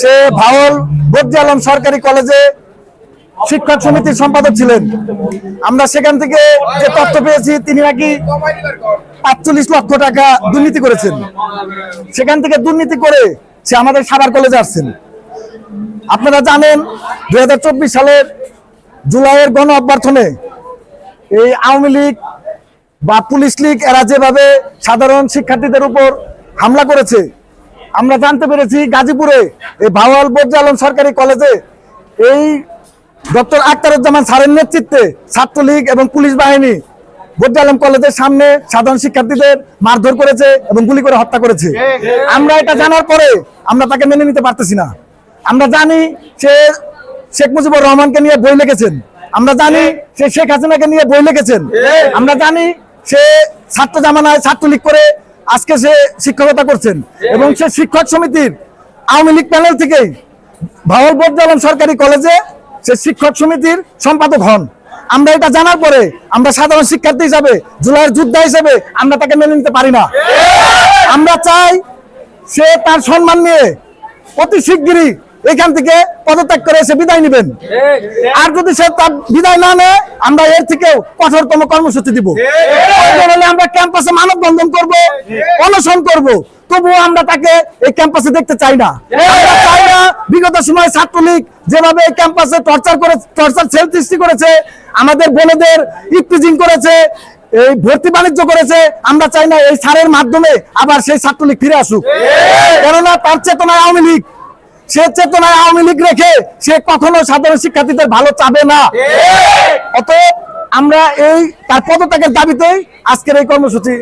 সে vowel বদ্রি আলম সরকারি কলেজে শিক্ষক সমিতির সম্পাদক ছিলেন। আমরা সেখান থেকে যে তথ্য পেয়েছি, তিনি নাকি পাঁচচল্লিশ লক্ষ টাকা দুর্নীতি করেছেন। সেখান থেকে দুর্নীতি করে সে আমাদের সাভার কলেজে আসছেন। আপনারা জানেন দু হাজার চব্বিশ সালের জুলাইয়ের গণ অভ্যর্থনে এই আওয়ামী লীগ বা পুলিশ লীগ এরা যেভাবে সাধারণ শিক্ষার্থীদের উপর হামলা করেছে আমরা জানতে পেরেছি গাজীপুরে এই ভাওয়াল বদ্র আলম সরকারি কলেজে এই ডক্টর আক্তারুজ্জামান স্যারের নেতৃত্বে ছাত্রলীগ এবং পুলিশ বাহিনী বদ্র আলম কলেজের সামনে সাধারণ শিক্ষার্থীদের মারধর করেছে এবং গুলি করে হত্যা করেছে। আমরা এটা জানার পরে আমরা তাকে মেনে নিতে পারতেছি না। আমরা জানি সে শেখ মুজিবুর রহমানকে নিয়ে বই লিখেছেন। আমরা জানি সে শেখ হাসিনাকে নিয়ে বই লিখেছেন। আমরা জানি সে ছাত্র জামানায় ছাত্রলীগ করে আজকে সে শিক্ষকতা করছেন এবং সে শিক্ষক সমিতির আওয়ামী লীগ প্যানেল থেকে ভাওয়াল বর্দালম সরকারি কলেজে সে শিক্ষক সমিতির সম্পাদক হন। আমরা এটা জানার পরে আমরা সাধারণ শিক্ষার্থী হিসাবে, জুলাইয়ের যোদ্ধা হিসাবে আমরা তাকে মেনে নিতে পারি না। আমরা চাই সে তার সম্মান নিয়ে অতি শিগগিরই এখান থেকে পদত্যাগ করে সে বিদায় নেবেন। আর যদি সে তার বিদায় না নেয় আমরা এর থেকেও কঠোরতম কর্মসূচি দিব। আমরা ক্যাম্পাসে মানববন্ধন করব অনশন করব। তবুও আমরা তাকে এই ক্যাম্পাসে দেখতে চাই না। আমরা চাই না বিগত সময়ে ছাত্রলীগ যেভাবে এই ক্যাম্পাসে টর্চার করে টর্চার সেল সৃষ্টি করেছে আমাদের বোনেদের ইফটিজিং করেছে এই ভর্তি বাণিজ্য করেছে আমরা চাই না এই সারের মাধ্যমে আবার সেই ছাত্রলীগ ফিরে আসুক। কেননা তার চেতনায় আওয়ামী লীগ সে চেতনায় আওয়ামী লীগ রেখে সে কখনো সাধারণ শিক্ষার্থীদের ভালো চাবে না। অত আমরা এই তার পদত্যাগের দাবিতেই আজকের এই কর্মসূচি